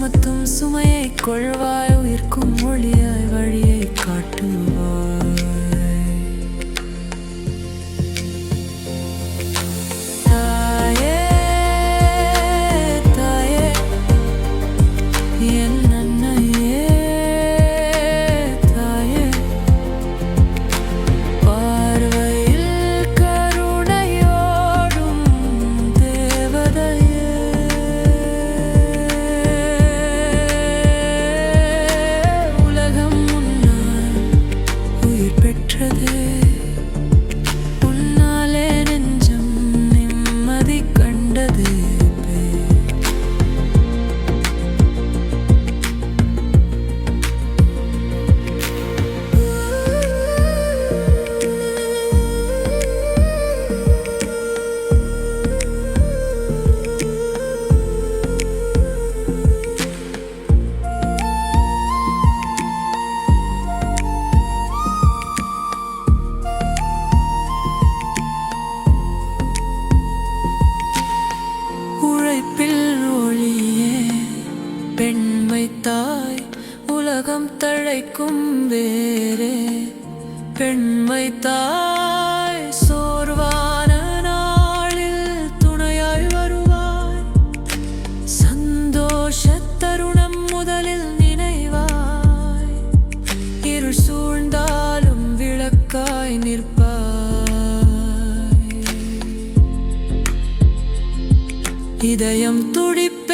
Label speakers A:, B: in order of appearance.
A: சுமத்தும் சுமையை கொள்வாய் உயிர்க்கும் ஒளிய? பெண்மைத்தாய் உலகம் தழைக்கும் வேறே. பெண்மைத்தாய் சோர்வான நாளில் துணையாய் வருவாய். சந்தோஷ தருணம் முதலில் நினைவாய். இருள் சூழ்ந்தாலும் விளக்காய் நிற்ப இதயம் துடிப்பு